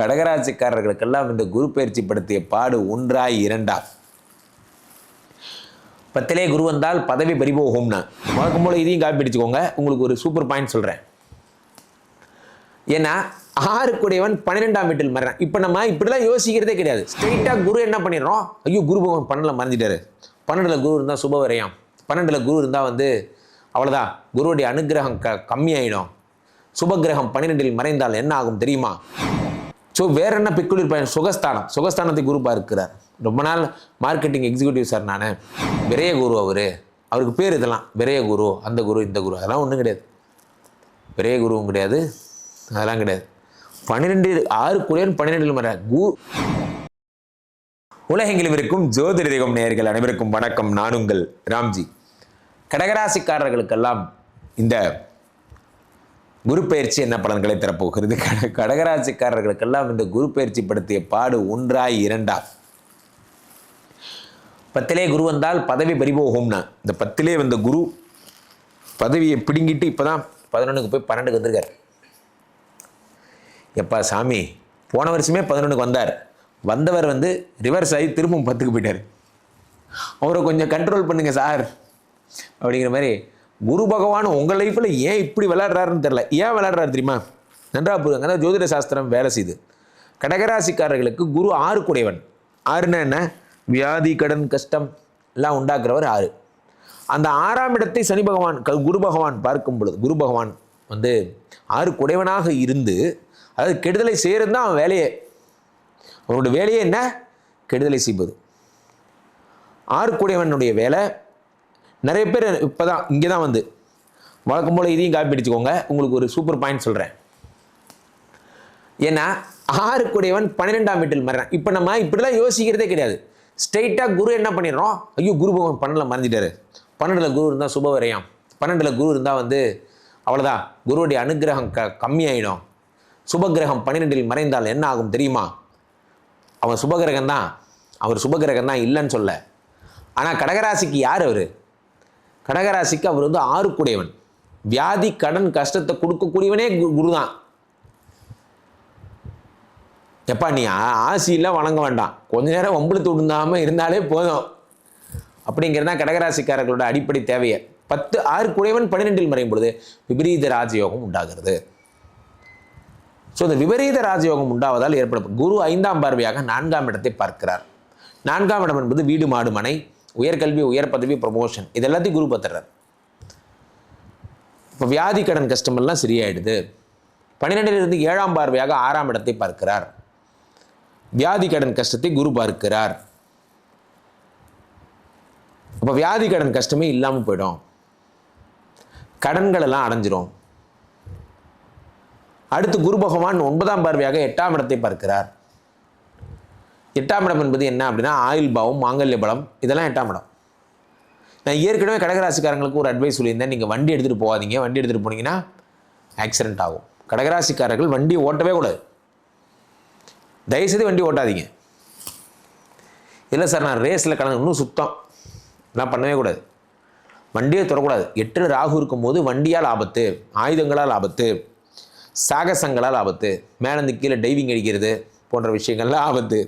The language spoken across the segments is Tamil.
கடகராசிக்காரர்களுக்கெல்லாம் இந்த குரு பயிற்சி படுத்திய பாடு ஒன்றாய் இரண்டா பத்திலே குரு வந்தால் பதவி பறிபோகும்னா. வழக்கம் போல இதையும் காப்பி அடிச்சுக்கோங்க. உங்களுக்கு ஒரு சூப்பர் பாயிண்ட் சொல்கிறேன் ஏன்னா ஆறுக்குடையவன் பன்னிரெண்டாம் வீட்டில் மறைறான். இப்போ நம்ம இப்படிலாம் யோசிக்கிறதே கிடையாது. ஸ்ட்ரெயிட்டாக குரு என்ன பண்ணிடுறோம்? ஐயோ குரு பகவான் பன்னெண்டில் மறைஞ்சிட்டாரு பன்னெண்டில் குரு இருந்தால் சுப வரையாம். பன்னெண்டில் குரு இருந்தால் வந்து அவ்வளோதான் குருவுடைய அனுகிரகம் க கம்மியாயிடும். சுபகிரகம் பன்னிரெண்டில் மறைந்தால் என்ன ஆகும் தெரியுமா? ஸோ வேற என்ன பிக்குளிர் பயன் சுகஸ்தானம். சுகஸ்தானத்தை குரூப்பாக இருக்கிறார் ரொம்ப நாள் மார்க்கெட்டிங் எக்ஸிக்யூட்டிவ் சார் நான். விரைய குரு அவர். அவருக்கு பேர் இதெல்லாம். விரைய குரு அந்த குரு இந்த குரு. அதெல்லாம் ஒன்றும் கிடையாது. விரைய குருவும் கிடையாது. அதெல்லாம் கிடையாது. பன்னிரெண்டு ஆறு குறையன் பன்னிரெண்டு மர கு உலகெங்கிலும் இருக்கும் ஜோதிட தெய்வம் நேயர்கள் அனைவருக்கும் வணக்கம். நான் உங்கள் ராம்ஜி. கடகராசிக்காரர்களுக்கெல்லாம் இந்த குரு பயிற்சி என்ன பலன்களை தரப்போகிறது? கட கடகராசிக்காரர்களுக்கெல்லாம் இந்த குரு பயிற்சி படுத்திய பாடு ஒன்றாய் இரண்டா? பத்திலே குரு வந்தால் பதவி பறிபோகும்னா இந்த பத்திலே வந்த குரு பதவியை பிடுங்கிட்டு இப்போதான் பதினொன்றுக்கு போய் பன்னெண்டுக்கு வந்திருக்கார். எப்பா சாமி போன வருஷமே பதினொன்றுக்கு வந்தார். வந்தவர் வந்து ரிவர்ஸ் ஆகி திரும்பவும் பத்துக்கு போயிட்டார். அவரை கொஞ்சம் கண்ட்ரோல் பண்ணுங்க சார். அப்படிங்கிற மாதிரி குரு பகவான் உங்கள் லைஃப்பில் ஏன் இப்படி விளையாடுறாருன்னு தெரில ஏன் விளையாடுறாரு தெரியுமா? நன்றாக புரியுங்க அதான் ஜோதிட சாஸ்திரம் வேலை செய்யுது கடகராசிக்காரர்களுக்கு குரு ஆறு குடைவன் ஆறுனா என்ன? வியாதி கடன் கஷ்டம் எல்லாம் உண்டாக்குறவர் ஆறு. அந்த ஆறாம் இடத்தை சனி பகவான் குரு பகவான் பார்க்கும் பொழுது குரு பகவான் வந்து ஆறு குடைவனாக இருந்து அதாவது கெடுதலை செய்கிறது தான் அவன் வேலையே. அவனோட வேலையே என்ன? கெடுதலை செய்வது. ஆறு குடைவனுடைய வேலை நிறைய பேர் இப்போ தான் இங்கே தான் வந்து. வழக்கம் போல் இதையும் காப்பி அடிச்சுக்கோங்க. உங்களுக்கு ஒரு சூப்பர் பாயிண்ட் சொல்கிறேன் ஏன்னா ஆறு கூடையவன் பன்னிரெண்டாம் வீட்டில் மறைறான் இப்போ நம்ம இப்படிலாம் யோசிக்கிறதே கிடையாது. ஸ்ட்ரெயிட்டாக குரு என்ன பண்ணிடுறோம்? ஐயோ குரு பகவான் பன்னெண்டில் மறைஞ்சிட்டாரு பன்னெண்டில் குரு இருந்தால் சுப வரையாம். பன்னெண்டில் குரு இருந்தால் வந்து அவ்வளோதான் குருவுடைய அனுகிரகம் க கம்மியாயிடும். சுபகிரகம் பன்னிரெண்டில் மறைந்தால் என்ன ஆகும் தெரியுமா? அவன் சுபகிரகம் தான் அவர் சுபகிரகம் தான் இல்லைன்னு சொல்ல. ஆனால் கடகராசிக்கு யார் அவர்? கடகராசிக்கு அவர் வந்து ஆறுக்குடையவன். வியாதி கடன் கஷ்டத்தை கொடுக்கக்கூடியவனே கு- குரு தான் எப்பா நீ ஆசியெல்லாம் வணங்க வேண்டாம். கொஞ்ச நேரம் வம்பிழுத்து விடுந்தாமல் இருந்தாலே போதும். அப்படிங்கிறது தான் கடகராசிக்காரர்களோட அடிப்படை தேவையை. பத்து ஆறு குடைவன் பன்னிரெண்டில் மறையும் பொழுது விபரீத ராஜயோகம் உண்டாகிறது. ஸோ இந்த விபரீத ராஜயோகம் உண்டாவதால் ஏற்படும். குரு ஐந்தாம் பார்வையாக நான்காம் இடத்தை பார்க்கிறார். நான்காம் இடம் என்பது வீடு மாடு மனை. உயர்கல்வி உயர் பதவி ப்ரமோஷன் இது எல்லாத்தையும் குரு பத்துறார் இப்போ வியாதி கடன் கஷ்டமெல்லாம் சரியாயிடுது. பன்னிரெண்டிலிருந்து ஏழாம் பார்வையாக ஆறாம் இடத்தை பார்க்கிறார். வியாதி கடன் கஷ்டத்தை குரு பார்க்கிறார். அப்போ வியாதி கடன் கஷ்டமே இல்லாமல் போயிடும். கடன்கள் எல்லாம் அடைஞ்சிரும். அடுத்து குரு பகவான் ஒன்பதாம் பார்வையாக எட்டாம் இடத்தை பார்க்கிறார். எட்டாம் இடம் என்பது என்ன அப்படின்னா ஆயுள் பாவம் மாங்கல்ய பலம் இதெல்லாம் எட்டாம் இடம். நான் ஏற்கனவே கடகராசிக்காரங்களுக்கு ஒரு அட்வைஸ் சொல்லியிருந்தேன். நீங்கள் வண்டி எடுத்துகிட்டு போகாதீங்க. வண்டி எடுத்துகிட்டு போனீங்கன்னா ஆக்சிடென்ட் ஆகும். கடகராசிக்காரர்கள் வண்டியை ஓட்டவே கூடாது. தயவுசெய்து வண்டி ஓட்டாதீங்க. இல்லை சார் நான் ரேஸில் கலந்து இன்னும் சுத்தம். நான் பண்ணவே கூடாது. வண்டியை தொடக்கூடாது. எட்டு ராகு இருக்கும்போது வண்டியால் ஆபத்து ஆயுதங்களால் ஆபத்து சாகசங்களால் ஆபத்து மேலேருந்து கீழே டைவிங் அடிக்கிறது போன்ற விஷயங்கள்லாம் ஆபத்து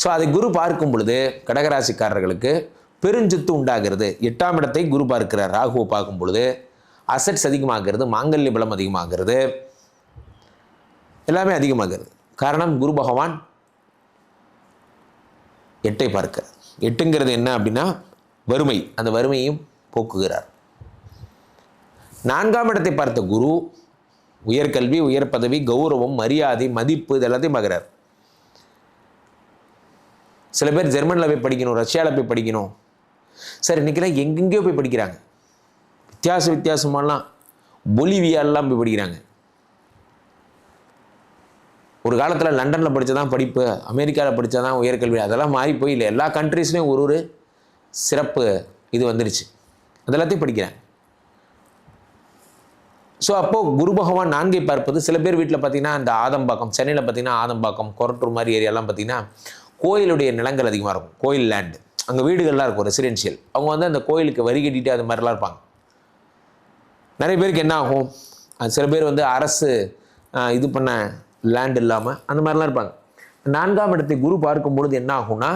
ஸோ அதை குரு பார்க்கும் பொழுது கடகராசிக்காரர்களுக்கு பெருஞ்சித்து உண்டாகிறது. எட்டாம் இடத்தை குரு பார்க்கிறார். ராகுவை பார்க்கும் பொழுது அசட்ஸ் அதிகமாகிறது மாங்கல்ய பலம் அதிகமாகிறது. எல்லாமே அதிகமாகிறது. காரணம் குரு பகவான் எட்டை பார்க்கிறார். எட்டுங்கிறது என்ன அப்படின்னா வறுமை. அந்த வறுமையையும் போக்குகிறார். நான்காம் இடத்தை பார்த்த குரு உயர்கல்வி உயர் பதவி கௌரவம் மரியாதை மதிப்பு இது எல்லாத்தையும் பார்க்குறார். சில பேர் ஜெர்மனில் போய் படிக்கணும் ரஷ்யாவில் போய் படிக்கணும். சார் இன்றைக்கெல்லாம் எங்கெங்கேயோ போய் படிக்கிறாங்க. வித்தியாச வித்தியாசமாலாம் பொலிவியாலெலாம் போய் படிக்கிறாங்க. ஒரு காலத்தில் லண்டனில் படித்தா தான் படிப்பு அமெரிக்காவில் படித்தா தான் உயர்கல்வி அதெல்லாம் மாறி போய் இல்லை. எல்லா கண்ட்ரீஸ்லேயும் ஒரு ஒரு சிறப்பு இது வந்துருச்சு. அதெல்லாத்தையும் படிக்கிறாங்க. ஸோ அப்போது குரு பகவான் நான்கை பார்ப்பது சில பேர் வீட்டில் பார்த்தீங்கன்னா இந்த ஆதம்பாக்கம் சென்னையில் பார்த்தீங்கன்னா ஆதம்பாக்கம் கொரட்டூர் மாதிரி ஏரியாலாம் பார்த்தீங்கன்னா கோயிலுடைய நிலங்கள் அதிகமாக இருக்கும். கோயில் லேண்டு அங்கே வீடுகள்லாம் இருக்கும் ரெசிடென்ஷியல் அவங்க வந்து அந்த கோயிலுக்கு வரி கட்டிட்டு அது மாதிரிலாம் இருப்பாங்க. நிறைய பேருக்கு என்ன ஆகும்? அது சில பேர் வந்து அரசு இது பண்ண லேண்ட் இல்லாமல் அந்த மாதிரிலாம் இருப்பாங்க. நான்காம் இடத்தை குரு பார்க்கும் பொழுது என்ன ஆகும்னா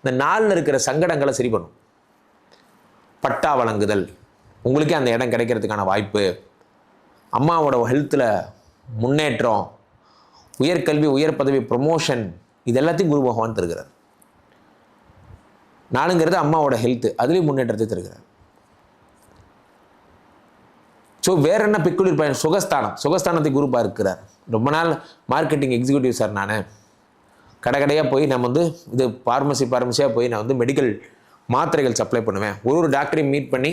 இந்த நாளில் இருக்கிற சங்கடங்களை சரி பண்ணும். பட்டா வழங்குதல். உங்களுக்கே அந்த இடம் கிடைக்கிறதுக்கான வாய்ப்பு. அம்மாவோட ஹெல்த்தில் முன்னேற்றம். உயர்கல்வி உயர் பதவி ப்ரொமோஷன் இது எல்லாத்தையும் குரு பகவான் தருகிறார். நாலுங்கிறது அம்மாவோட ஹெல்த்து அதுலேயும் முன்னேற்றத்தை தருகிறார். ஸோ வேற என்ன பெக்குலியர் பயன் சுகஸ்தானம். சுகஸ்தானத்தை குரூப்பாக இருக்கிறார் ரொம்ப நாள் மார்க்கெட்டிங் எக்ஸிக்யூட்டிவ் சார் நான். கடை கடையாக போய் நம்ம வந்து இது ஃபார்மசி ஃபார்மசியாக போய் நான் வந்து மெடிக்கல் மாத்திரைகள் சப்ளை பண்ணுவேன். ஒரு ஒரு டாக்டரையும் மீட் பண்ணி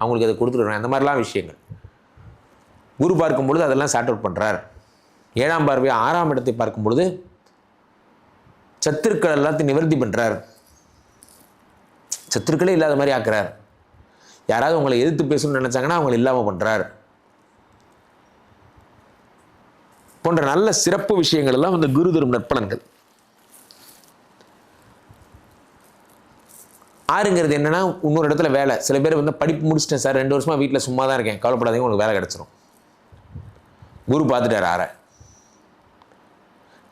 அவங்களுக்கு அதை கொடுத்துருவேன் அந்த மாதிரிலாம் விஷயங்கள். குரு பார்க்கும் பொழுது அதெல்லாம் சார்ட் அவுட் பண்ணுறார் ஏழாம் பார்வை ஆறாம் இடத்தை பார்க்கும் பொழுது சத்துருக்கள் எல்லாத்தையும் நிவர்த்தி பண்ணுறார் சத்துருக்களே இல்லாத மாதிரி ஆக்குறார். யாராவது உங்களை எதிர்த்து பேசணும்னு நினச்சாங்கன்னா அவங்களை இல்லாமல் பண்ணுறார் போன்ற நல்ல சிறப்பு விஷயங்கள் எல்லாம் வந்து குரு தரும் நற்பலன்கள். ஆறுங்கிறது என்னன்னா இன்னொரு இடத்துல வேலை. சில பேர் வந்து படிப்பு முடிச்சிட்டேன் சார் ரெண்டு வருஷமா வீட்டில் சும்மா தான் இருக்கேன். கவலைப்படாதீங்க உங்களுக்கு வேலை கிடச்சிரும். குரு பார்த்துட்டார் ஆற.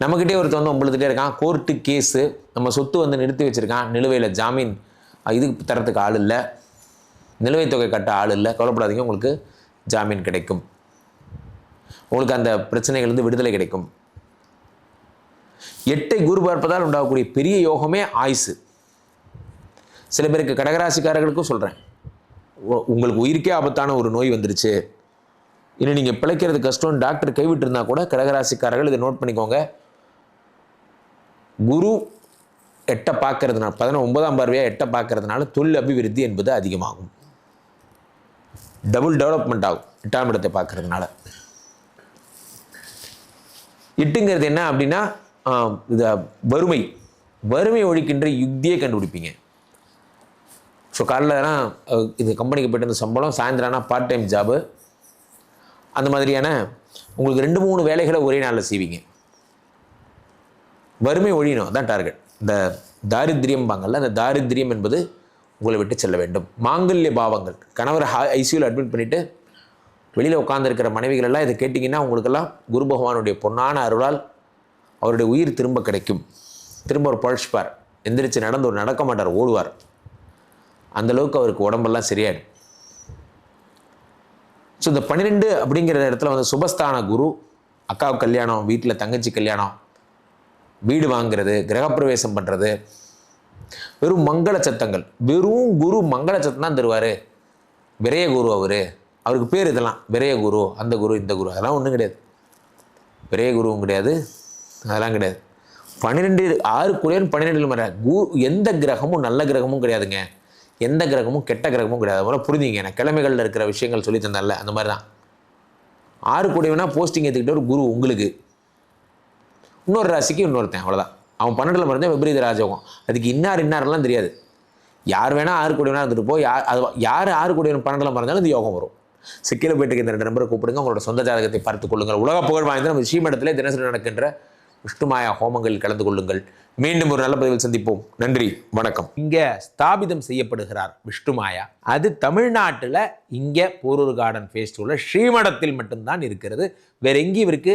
நம்மக்கிட்டே ஒருத்தர் வந்து உங்களுக்கிட்டே இருக்கான். கோர்ட்டு கேஸு நம்ம சொத்து வந்து நிறுத்தி வச்சுருக்கான். நிலுவையில் ஜாமீன் இது இதுக்கு தரத்துக்கு ஆள் இல்லை. நிலுவைத் தொகை கட்ட ஆள் இல்லை. கவலைப்படாதீங்க உங்களுக்கு ஜாமீன் கிடைக்கும். உங்களுக்கு அந்த பிரச்சனைகள்லேருந்து விடுதலை கிடைக்கும். எட்டை குரு பார்ப்பதால் உண்டாகக்கூடிய பெரிய யோகமே ஆயுசு. சில பேருக்கு கடகராசிக்காரர்களுக்கும் சொல்கிறேன் உங்களுக்கு உயிருக்கே ஆபத்தான ஒரு நோய் வந்துருச்சு. இன்னும் நீங்கள் பிழைக்கிறது கஷ்டம் டாக்டர் கைவிட்டு இருந்தால் கூட கடகராசிக்காரர்கள் இதை நோட் பண்ணிக்கோங்க. குரு எட்டை பார்க்கறதுனால பதினொன்று ஒன்பதாம் பார்வையாக எட்டை பார்க்கறதுனால தொழில் அபிவிருத்தி என்பது அதிகமாகும். டபுள் டெவலப்மெண்ட் ஆகும். எட்டாம் இடத்தை பார்க்கறதுனால. எட்டுங்கிறது என்ன அப்படின்னா ஆஹ், இது வறுமை. வறுமை ஒழிக்கின்ற யுக்தியை கண்டுபிடிப்பீங்க. ஸோ காலைலனா இது கம்பெனிக்கு போயிட்டு இருந்த சம்பளம் சாயந்தரம்னா பார்ட் டைம் ஜாபு அந்த மாதிரியான உங்களுக்கு ரெண்டு மூணு வேலைகளை ஒரே நாளில் செய்வீங்க. வறுமை ஒழியணும். அதான் டார்கெட் இந்த தாரித்திரியம்பாங்கல்ல அந்த தாரித்திரியம் என்பது உங்களை விட்டு செல்ல வேண்டும். மாங்கல்ய பாவங்கள். கணவர் ஐசியூவில் அட்மிட் பண்ணிவிட்டு வெளியில் உட்காந்துருக்கிற மனைவிகள் எல்லாம் இதை கேட்டிங்கன்னா உங்களுக்கெல்லாம் குரு பகவானுடைய பொன்னான அருளால் அவருடைய உயிர் திரும்ப கிடைக்கும். திரும்ப ஒரு பழச்சிப்பார். எந்திரிச்சு நடந்து ஒரு நடக்க மாட்டார் ஓடுவார். அந்தளவுக்கு அவருக்கு உடம்பெல்லாம் சரியாயிடும். ஸோ இந்த பன்னிரெண்டு அப்படிங்கிற இடத்துல வந்து சுபஸ்தான குரு அக்காவுக்கு கல்யாணம் வீட்டில் தங்கச்சி கல்யாணம் வீடு வாங்குறது கிரகப்பிரவேசம் பண்ணுறது வெறும் மங்கள சத்தங்கள். வெறும் குரு மங்கள சத்தம் தான் தருவார். விரைய குரு அவர். அவருக்கு பேர் இதெல்லாம் விரைய குரு அந்த குரு இந்த குரு. அதெல்லாம் ஒன்றும் கிடையாது. விரைய குருவும் கிடையாது. அதெல்லாம் கிடையாது. பன்னிரெண்டு ஆறு குறையன் பன்னிரெண்டு மர கு எந்த கிரகமும் நல்ல கிரகமும் கிடையாதுங்க. எந்த கிரகமும் கெட்ட கிரகமும் கிடையாது. அது போல புரிஞ்சுங்க நான் கிழமைகளில் இருக்கிற விஷயங்கள் சொல்லி தந்தேன்ல அந்த மாதிரி தான் ஆறு கூடியவனா போஸ்டிங் எடுத்துக்கிட்ட ஒரு குரு உங்களுக்கு. இன்னொரு ராசிக்கு இன்னொருத்தன் அவ்வளோதான் அவன் பன்னெண்டில் மறந்தே விபரீத ராஜயோகம். அதுக்கு இன்னார் இன்னாரெல்லாம் தெரியாது. யார் வேணால் ஆறு கோடி வேணா இருந்துட்டு போ யார் அது யார் ஆறு கோடி பன்னெண்டில் மறந்தாலும் இந்த யோகம் வரும். சிக்கில போயிட்டு இந்த ரெண்டு நம்பரை கூப்பிடுங்க. உங்களோட சொந்த ஜாதகத்தை பார்த்துக் கொள்ளுங்கள். உலக புகழ் வாய்ந்த நம்ம ஸ்ரீமடத்தில் தினசரி நடக்கின்ற விஷ்ணுமாயா ஹோமங்களில் கலந்து கொள்ளுங்கள். மீண்டும் ஒரு நல்ல பதிவில் சந்திப்போம். நன்றி வணக்கம். இங்கே ஸ்தாபிதம் செய்யப்படுகிறார் விஷ்ணுமாயா. அது தமிழ்நாட்டில் இங்கே போரூர் கார்டன் ஃபேஸ்டிவலில் ஸ்ரீமடத்தில் மட்டும்தான் இருக்கிறது. வேற எங்கேயும் இவருக்கு